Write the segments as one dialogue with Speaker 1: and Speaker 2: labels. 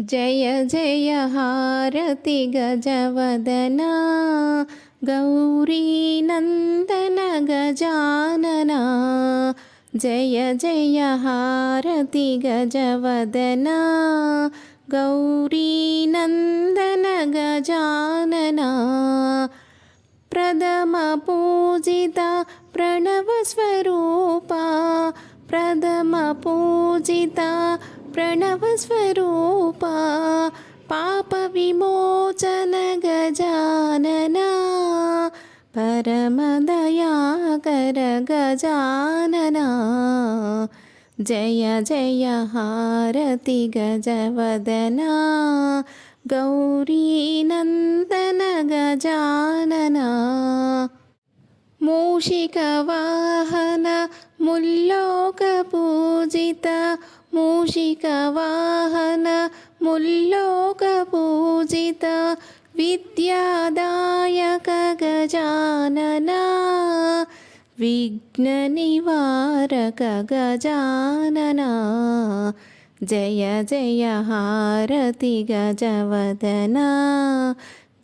Speaker 1: जय जय हारति गजवदना गौरीनन्दन गजानना। जय जय हारति गजवदना गौरीनन्दन गजानना। प्रथमपूजिता प्रणवस्वरूपा प्रथमपूजिता प्रणवस्वरूपा पापविमोचन गजानना परमदयाकर गजानना जय जय हारति गजवदना गौरीनन्दन गजानना। मूषिकवाहन मुल्लोकपूजित మూషిక వాహన ముల్లోక పూజిత విద్యాదాయక గజానన విఘ్న నివారక గజానన జయ జయ హారతి గజవదన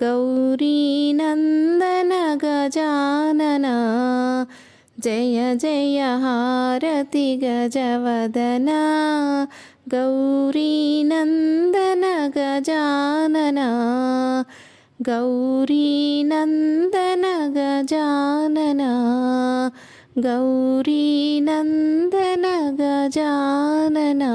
Speaker 1: గౌరీనందన గజానన ജയ ജയ ഹാരതി ഗജവദന ഗൗരീനന്ദന ഗജാനന ഗൗരീനന്ദന ഗജാനന ഗൗരീനന്ദന ഗജാനനാ